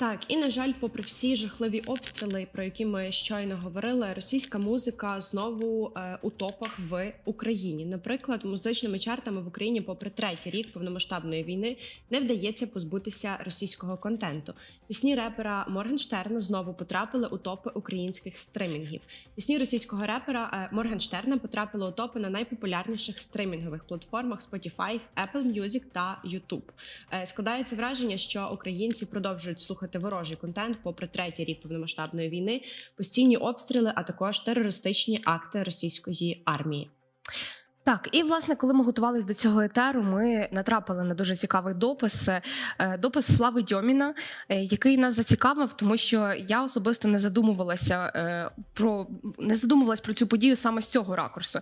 Так, і на жаль, попри всі жахливі обстріли, про які ми щойно говорили, російська музика знову е, у топах в Україні. Наприклад, музичними чартами в Україні, попри третій рік повномасштабної війни, не вдається позбутися російського контенту. Пісні репера Моргенштерна знову потрапили у топи українських стримінгів. Пісні російського репера е, Моргенштерна потрапили у топи на найпопулярніших стримінгових платформах Spotify, Apple Music та YouTube. Е, Складається враження, що українці продовжують слухати ворожий контент попри третій рік повномасштабної війни, постійні обстріли, а також терористичні акти російської армії. Так, і власне, коли ми готувалися до цього етеру, ми натрапили на дуже цікавий допис. е, Допис Слави Дьоміна, е, який нас зацікавив, тому що я особисто не задумувалася е, про не задумувалась про цю подію саме з цього ракурсу.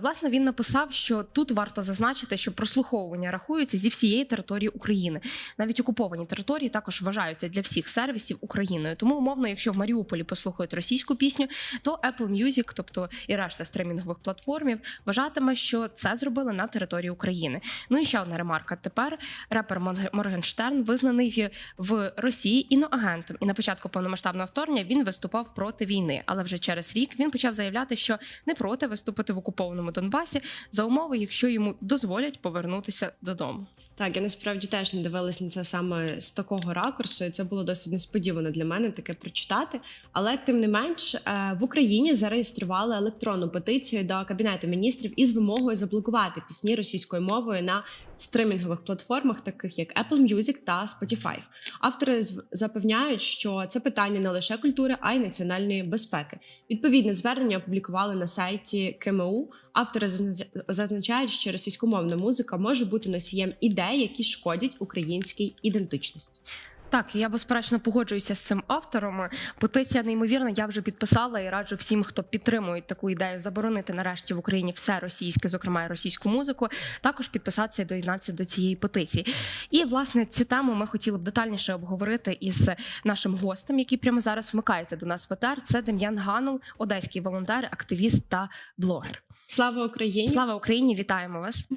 Власне, він написав, що тут варто зазначити, що прослуховування рахуються зі всієї території України. Навіть окуповані території також вважаються для всіх сервісів Україною. Тому умовно, якщо в Маріуполі послухають російську пісню, то Apple Music, тобто і решта стримінгових платформів, вважатиме, що це зробили на території України. Ну і ще одна ремарка. Тепер репер Морг- Моргенштерн визнаний в Росії іноагентом. І на початку повномасштабного вторгнення він виступав проти війни. Але вже через рік він почав заявляти, що не проти виступити в окупованому Донбасі за умови, якщо йому дозволять повернутися додому. Так, я насправді теж не дивилась на це саме з такого ракурсу, і це було досить несподівано для мене таке прочитати. Але тим не менш, е, в Україні зареєстрували електронну петицію до кабінету міністрів із вимогою заблокувати пісні російською мовою на стримінгових платформах, таких як Apple Music та Spotify. Автори запевняють, що це питання не лише культури, а й національної безпеки. Відповідне звернення опублікували на сайті КМУ. Автори зазна- зазначають, що російськомовна музика може бути носієм ідей, які шкодять українській ідентичності. Так, я безперечно погоджуюся з цим автором. Петиція неймовірна. Я вже підписала і раджу всім, хто підтримує таку ідею, заборонити нарешті в Україні все російське, зокрема і російську музику. Також підписатися і доєднатися до цієї петиції. І власне цю тему ми хотіли б детальніше обговорити із нашим гостем, який прямо зараз вмикається до нас в етер. Це Дем'ян Ганул, одеський волонтер, активіст та блогер. Слава Україні! Слава Україні! Вітаємо вас!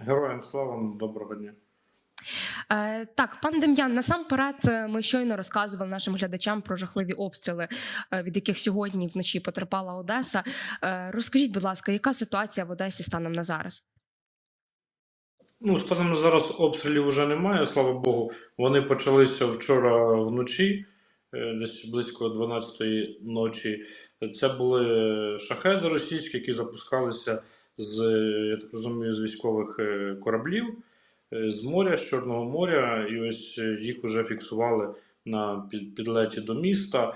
Героям слава, доброго дня. Е, так, пан Дем'ян, насамперед, е, ми щойно розказували нашим глядачам про жахливі обстріли, е, від яких сьогодні вночі потерпала Одеса. Розкажіть, будь ласка, яка ситуація в Одесі станом на зараз? Ну, станом на зараз обстрілів вже немає, слава Богу. Вони почалися вчора вночі, десь близько 12-ї ночі. Це були шахеди російські, які запускалися з, я так розумію, з військових е, кораблів е, з моря, з Чорного моря, і ось е, їх вже фіксували на під- підлеті до міста.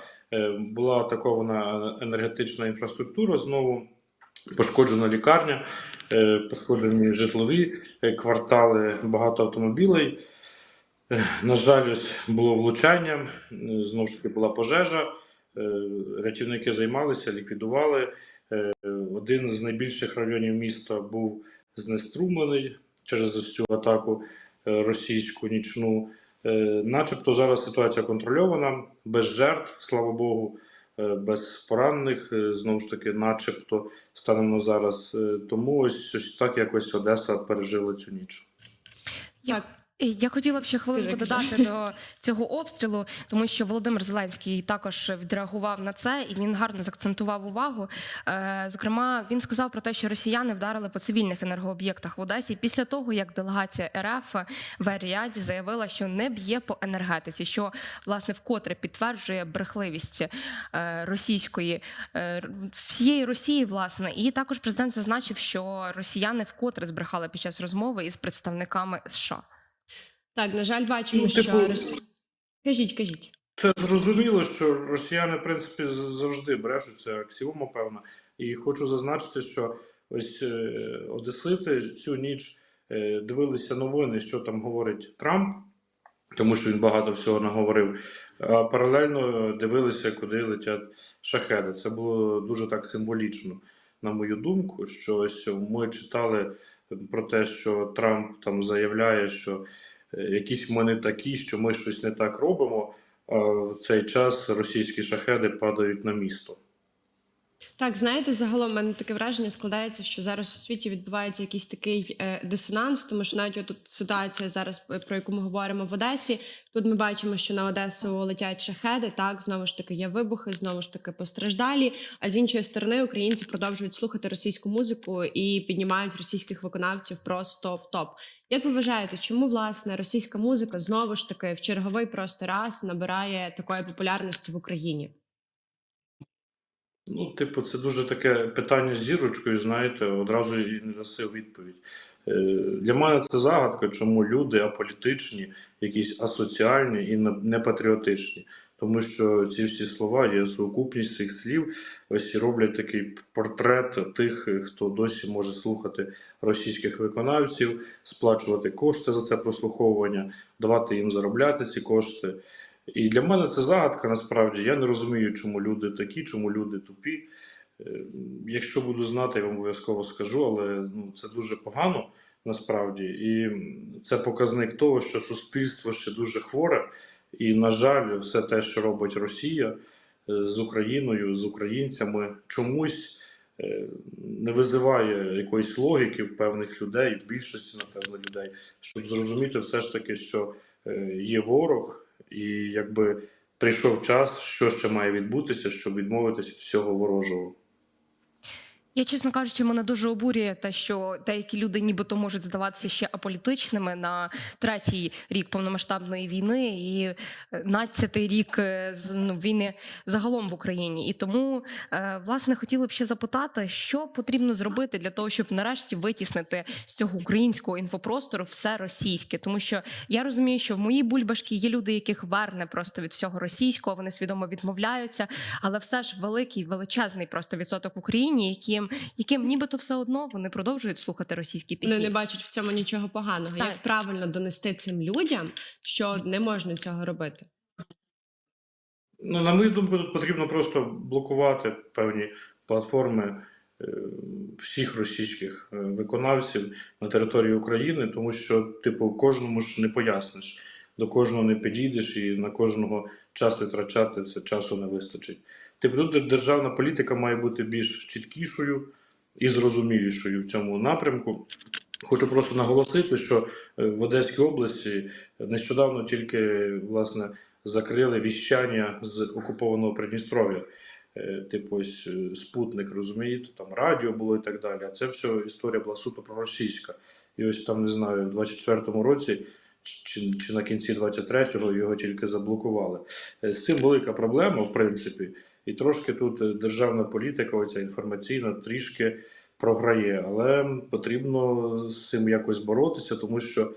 Була атакована енергетична інфраструктура знову. Пошкоджена лікарня, пошкоджені житлові квартали, багато автомобілей. На жаль, було влучання, знову ж таки була пожежа. Рятівники займалися, ліквідували. Е, Один з найбільших районів міста був знеструмлений через цю атаку е, російську нічну. Е, Начебто зараз ситуація контрольована, без жертв, слава Богу, без поранених, знову ж таки, начебто, станом на зараз. Тому ось, ось так якось Одеса пережила цю ніч. І Я хотіла б ще хвилинку додати до цього обстрілу, тому що Володимир Зеленський також відреагував на це і він гарно закцентував увагу. Е, Зокрема, він сказав про те, що росіяни вдарили по цивільних енергооб'єктах в Одесі після того, як делегація РФ в Аріаді заявила, що не б'є по енергетиці, що власне вкотре підтверджує брехливість е, російської е, всієї Росії, власне, і також президент зазначив, що росіяни вкотре збрехали під час розмови із представниками США. Так, на жаль, бачимо, Ну, що типу- Рос- кажіть, кажіть. Це зрозуміло, що росіяни, в принципі, завжди брешуть, це аксіома певна. І хочу зазначити, що ось е, одесити цю ніч е, дивилися новини, що там говорить Трамп, тому що він багато всього наговорив. А паралельно дивилися, куди летять шахеди. Це було дуже так символічно, на мою думку, що ось ми читали про те, що Трамп там заявляє, що якісь ми не такі, що ми щось не так робимо. А в цей час російські шахеди падають на місто. Так, знаєте, загалом в мене таке враження складається, що зараз у світі відбувається якийсь такий е, дисонанс, тому що навіть тут ситуація зараз, е, про яку ми говоримо в Одесі. Тут ми бачимо, що на Одесу летять шахеди. Так, знову ж таки, є вибухи, знову ж таки постраждалі. А з іншої сторони, українці продовжують слухати російську музику і піднімають російських виконавців просто в топ. Як ви вважаєте, чому власне російська музика знову ж таки в черговий просто раз набирає такої популярності в Україні? Ну, типу, це дуже таке питання з зірочкою, знаєте, одразу і не даси відповідь. Е, Для мене це загадка, чому люди аполітичні, якісь асоціальні і не- непатріотичні. Тому що ці всі слова є сукупність цих слів, ось і роблять такий портрет тих, хто досі може слухати російських виконавців, сплачувати кошти за це прослуховування, давати їм заробляти ці кошти. І для мене це загадка насправді. Я не розумію, чому люди такі, чому люди тупі. Е, Якщо буду знати, я вам обов'язково скажу, але ну, це дуже погано насправді. І це показник того, що суспільство ще дуже хворе. І, на жаль, все те, що робить Росія е, з Україною, з українцями, чомусь е, не визиває якоїсь логіки в певних людей, в більшості, напевно, людей, щоб зрозуміти все ж таки, що є ворог, і якби прийшов час, що ще має відбутися, щоб відмовитися від всього ворожого. Я, чесно кажучи, мене дуже обурює те, що деякі люди нібито можуть здаватися ще аполітичними на третій рік повномасштабної війни і надцятий рік е, ну, війни загалом в Україні. І тому, е, власне, хотіли б ще запитати, що потрібно зробити для того, щоб нарешті витіснити з цього українського інфопростору все російське. Тому що я розумію, що в моїй бульбашці є люди, яких верне просто від всього російського, вони свідомо відмовляються, але все ж великий величезний просто відсоток в Україні, яким, яким нібито все одно вони продовжують слухати російські пісні. Вони не бачать в цьому нічого поганого. Так. Як правильно донести цим людям, що не можна цього робити? Ну, на мою думку, тут потрібно просто блокувати певні платформи е, всіх російських е, виконавців на території України, тому що, типу, кожному ж не поясниш, до кожного не підійдеш і на кожного час витрачати це часу не вистачить. Типу, тут державна політика має бути більш чіткішою і зрозумілішою в цьому напрямку. Хочу просто наголосити, що е, в Одеській області нещодавно тільки власне закрили віщання з окупованого Придністров'я. Е, Типу, ось е, спутник, розумієте, там радіо було і так далі. А це все історія була суто проросійська. І ось там, не знаю, в 24-му році чи, чи на кінці 23-го його тільки заблокували. Е, З цим велика проблема, в принципі, і трошки тут е, державна політика, оця інформаційна, трішки програє. Але потрібно з цим якось боротися, тому що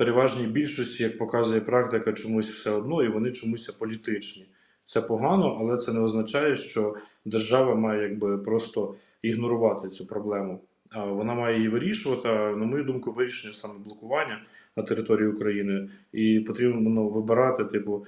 переважній більшості, як показує практика, чомусь все одно, і вони чомусь політичні. Це погано, але це не означає, що держава має якби просто ігнорувати цю проблему. Вона має її вирішувати. На мою думку, вирішення саме блокування на території України, і потрібно ну, вибирати, типу,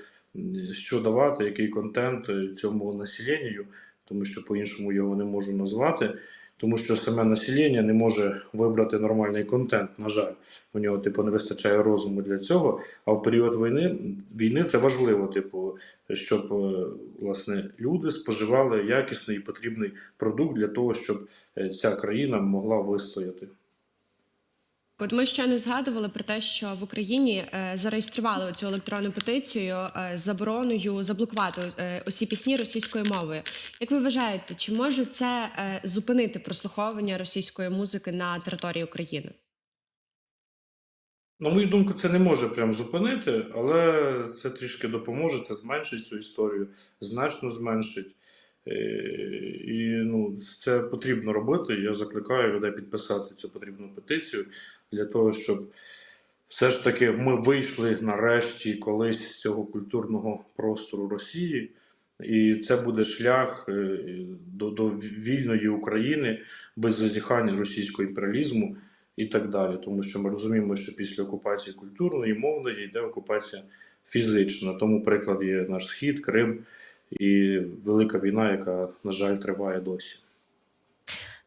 що давати, який контент цьому населенню, тому що по-іншому його не можу назвати. Тому що саме населення не може вибрати нормальний контент. На жаль, у нього типу не вистачає розуму для цього. А в період війни війни це важливо, типу, щоб е, власне люди споживали якісний і потрібний продукт для того, щоб е, ця країна могла вистояти. От ми щойно згадували про те, що в Україні е, зареєстрували цю електронну петицію е, з забороною заблокувати е, усі пісні російською мовою. Як ви вважаєте, чи може це зупинити прослуховування російської музики на території України? На мою думку, це не може прям зупинити, але це трішки допоможе, це зменшить цю історію, значно зменшить. Е, І ну, це потрібно робити. Я закликаю людей підписати цю потрібну петицію для того, щоб все ж таки ми вийшли нарешті колись з цього культурного простору Росії. І це буде шлях е, до, до вільної України без зазіхання російського імперіалізму і так далі. Тому що ми розуміємо, що після окупації культурної і мовної йде окупація фізична. Тому приклад є наш схід, Крим і велика війна, яка, на жаль, триває досі.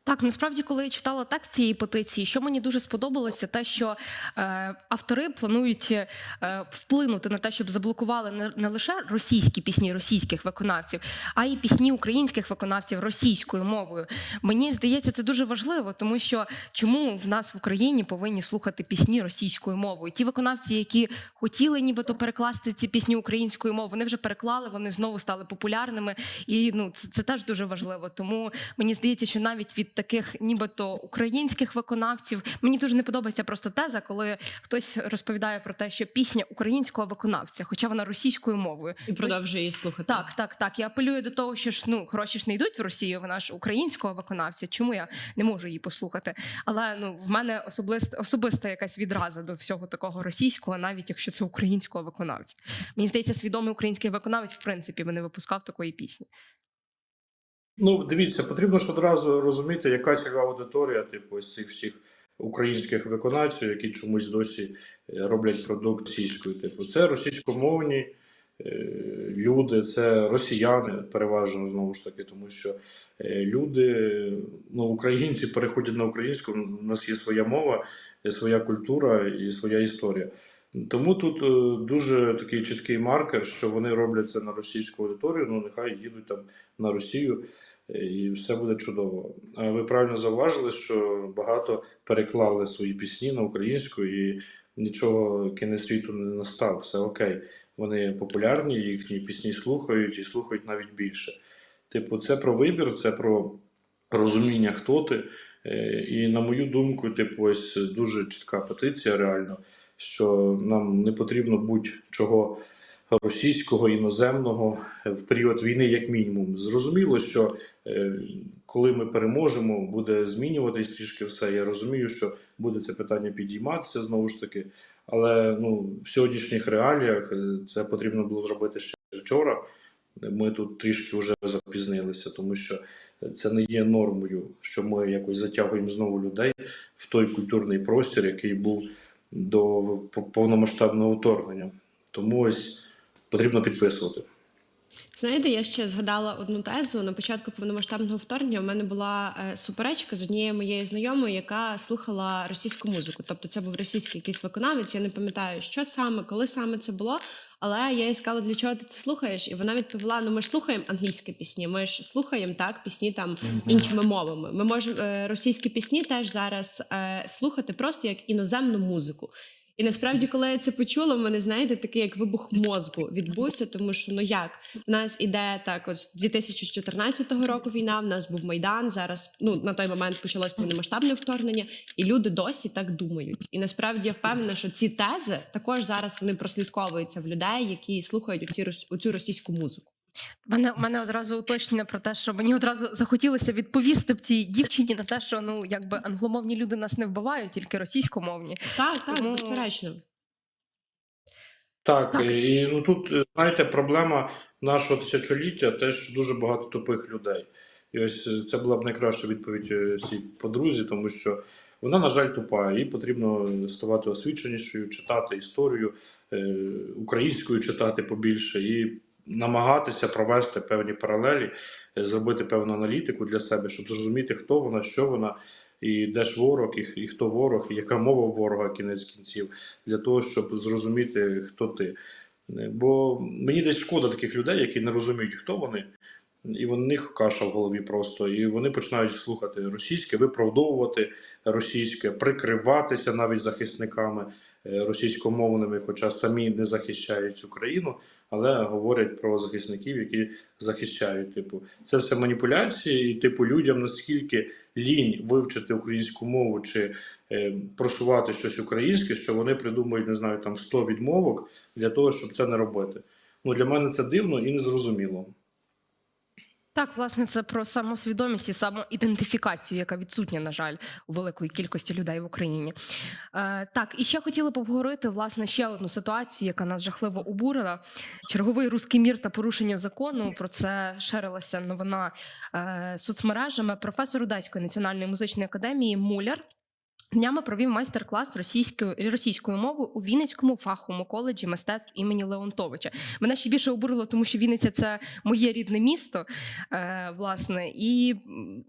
Так, насправді, коли я читала текст цієї петиції, що мені дуже сподобалося, те, що е, автори планують е, вплинути на те, щоб заблокували не, не лише російські пісні російських виконавців, а й пісні українських виконавців російською мовою. Мені здається, це дуже важливо, тому що чому в нас в Україні повинні слухати пісні російською мовою? Ті виконавці, які хотіли нібито перекласти ці пісні українською мовою, вони вже переклали, вони знову стали популярними, і ну це, це теж дуже важливо. Тому мені здається, що навіть від таких, нібито українських виконавців, мені дуже не подобається просто теза, коли хтось розповідає про те, що пісня українського виконавця, хоча вона російською мовою. І продовжує її слухати. Так, так, так. Я апелюю до того, що ж ну гроші ж не йдуть в Росію, вона ж українського виконавця. Чому я не можу її послухати? Але ну в мене особиста особиста якась відраза до всього такого російського, навіть якщо це українського виконавця. Мені здається, свідомий український виконавець, в принципі, би не випускав такої пісні. Ну, дивіться, потрібно ж одразу розуміти, яка цільова аудиторія, типу, ось цих всіх українських виконавців, які чомусь досі е, роблять продукт російською. Типу, це російськомовні е, люди, це росіяни, переважно знову ж таки, тому що е, люди, ну, українці переходять на українську, у нас є своя мова, є своя культура і своя історія. Тому тут е, дуже такий чіткий маркер, що вони роблять це на російську аудиторію, ну нехай їдуть там на Росію е, і все буде чудово. А ви правильно зауважили, що багато переклали свої пісні на українську і нічого кінець світу не настав. Все окей. Вони популярні, їхні пісні слухають і слухають навіть більше. Типу, це про вибір, це про розуміння, хто ти. Е, І на мою думку, типу, ось дуже чітка петиція, реально, що нам не потрібно будь-чого російського, іноземного в період війни, як мінімум. Зрозуміло, що е, коли ми переможемо, буде змінюватись трішки все. Я розумію, що буде це питання підійматися знову ж таки. Але ну, в сьогоднішніх реаліях е, це потрібно було зробити ще вчора. Ми тут трішки вже запізнилися, тому що це не є нормою, що ми якось затягуємо знову людей в той культурний простір, який був до повномасштабного вторгнення. Тому ось потрібно підписувати. Знаєте, я ще згадала одну тезу. На початку повномасштабного вторгнення у мене була е, суперечка з однією моєю знайомою, яка слухала російську музику. Тобто це був російський якийсь виконавець. Я не пам'ятаю, що саме, коли саме це було. Але я їй сказала, для чого ти це слухаєш? І вона відповіла: ну ми ж слухаємо англійські пісні, ми ж слухаємо так пісні там іншими мовами. Ми можемо е, російські пісні теж зараз е, слухати просто як іноземну музику. І насправді, коли я це почула, в мене знаєте, такий як вибух мозку відбувся, тому що ну як в нас іде так, от з 2014 року війна, в нас був майдан. Зараз ну на той момент почалось повномасштабне вторгнення, і люди досі так думають. І насправді я впевнена, що ці тези також зараз вони прослідковуються в людей, які слухають оці оцю російську музику. У мене, у мене одразу уточнення про те, що мені одразу захотілося відповісти б цій дівчині на те, що ну якби англомовні люди нас не вбивають, тільки російськомовні. Так, так, Тому- безперечно. Так, Так. і і, ну тут е, знаєте, проблема нашого тисячоліття теж дуже багато тупих людей. І ось е, це була б найкраща відповідь е, цій подрузі, тому що вона, на жаль, тупа. Їй потрібно ставати освіченішою, читати історію українською читати побільше і намагатися провести певні паралелі, е, зробити певну аналітику для себе, щоб зрозуміти, хто вона, що вона, і де ж ворог, і, і хто ворог, і яка мова ворога кінець кінців, для того, щоб зрозуміти, хто ти. Е, Бо мені десь шкода таких людей, які не розуміють, хто вони, і в них каша в голові просто. І вони починають слухати російське, виправдовувати російське, прикриватися навіть захисниками е, російськомовними, хоча самі не захищають Україну, але говорять про захисників, які захищають. Типу, це все маніпуляції, і типу людям наскільки лінь вивчити українську мову чи е, просувати щось українське, що вони придумують, не знаю, там 100 відмовок для того, щоб це не робити. Ну для мене це дивно і незрозуміло. Так, власне, це про самосвідомість і самоідентифікацію, яка відсутня, на жаль, у великої кількості людей в Україні. Е, так, і ще хотіли б обговорити власне ще одну ситуацію, яка нас жахливо обурила. Черговий руський мір та порушення закону. Про це шерилася новина е, соцмережами. Професор Одеської національної музичної академії Муляр. Днями провів майстер-клас російською російською мовою у Вінницькому фаховому коледжі мистецтв імені Леонтовича. Мене ще більше обурило, тому що Вінниця це моє рідне місто, е, власне, і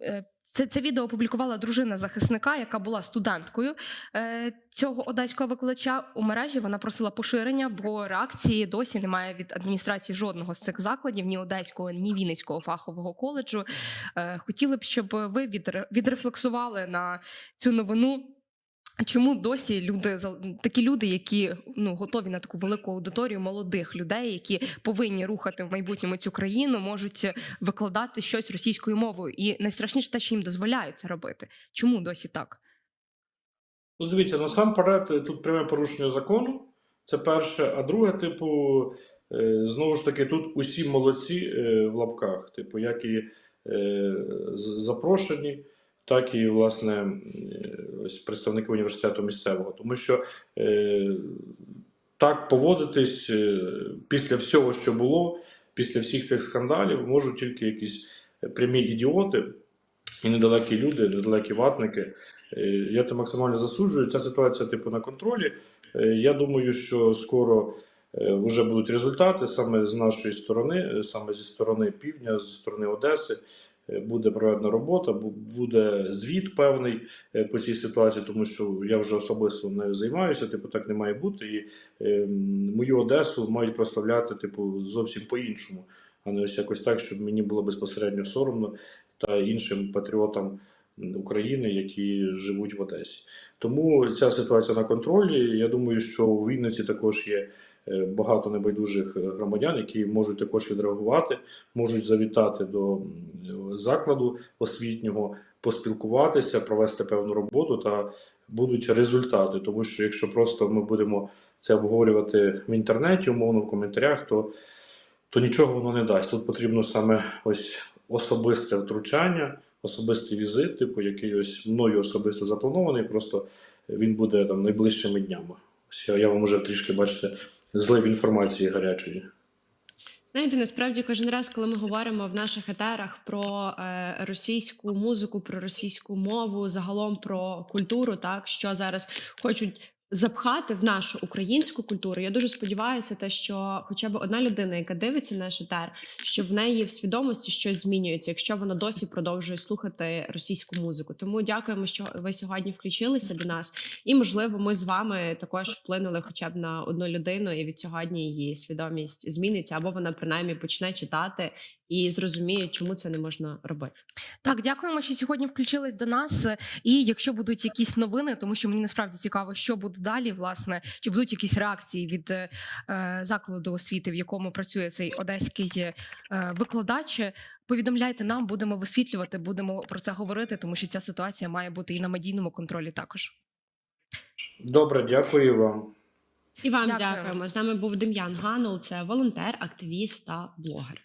е, Це, це відео опублікувала дружина захисника, яка була студенткою е, цього одеського викладача у мережі. Вона просила поширення, бо реакції досі немає від адміністрації жодного з цих закладів, ні одеського, ні Вінницького фахового коледжу. Е, хотіли б, щоб ви відре- відрефлексували на цю новину. Чому досі люди такі люди, які ну готові на таку велику аудиторію молодих людей, які повинні рухати в майбутньому цю країну, можуть викладати щось російською мовою, і найстрашніше те, що їм дозволяють це робити. Чому досі так? Ну, дивіться, насамперед, е, тут пряме порушення закону. Це перше. А друге, типу, е, знову ж таки, тут усі молодці е, в лапках, типу, як і запрошені, так і, власне, е, ось представники університету місцевого. Тому що е, так поводитись е, після всього, що було, після всіх цих скандалів, можуть тільки якісь прямі ідіоти і недалекі люди, недалекі ватники. Е, Я це максимально засуджую. Ця ситуація, типу, на контролі. Я думаю, що скоро вже будуть результати саме з нашої сторони, саме зі сторони півдня, зі сторони Одеси. Буде проведена робота, бу- буде звіт певний е, по цій ситуації, тому що я вже особисто нею займаюся. Типу, так не має бути. І е, мою Одесу мають прославляти, типу, зовсім по-іншому, а не ось якось так, щоб мені було безпосередньо соромно та іншим патріотам України, які живуть в Одесі. Тому ця ситуація на контролі. Я думаю, що у Вінниці також є е, багато небайдужих е, громадян, які можуть також відреагувати, можуть завітати до закладу освітнього, поспілкуватися, провести певну роботу та будуть результати. Тому що якщо просто ми будемо це обговорювати в інтернеті, умовно в коментарях, то, то нічого воно не дасть. Тут потрібно саме ось особисте втручання особистий візит, типу, який ось мною особисто запланований, просто він буде там найближчими днями. Ось я, вам уже трішки бачите, злив інформації гарячої. Знаєте, насправді кожен раз, коли ми говоримо в наших етерах про е, російську музику, про російську мову, загалом про культуру, так що зараз хочуть запхати в нашу українську культуру. Я дуже сподіваюся, те, що хоча б одна людина, яка дивиться наш етер, що в неї в свідомості щось змінюється, якщо вона досі продовжує слухати російську музику. Тому дякуємо, що ви сьогодні включилися до нас, і можливо, ми з вами також вплинули хоча б на одну людину, і від сьогодні її свідомість зміниться, або вона принаймні почне читати і зрозуміє, чому це не можна робити. Так, дякуємо, що сьогодні включились до нас. І якщо будуть якісь новини, тому що мені насправді цікаво, що буде далі, власне, чи будуть якісь реакції від е, закладу освіти, в якому працює цей одеський е, викладач. Повідомляйте нам, будемо висвітлювати, будемо про це говорити, тому що ця ситуація має бути і на медійному контролі також. Добре, дякую вам. І вам Дякуємо. дякуємо. З нами був Дем'ян Ганул, це волонтер, активіст та блогер.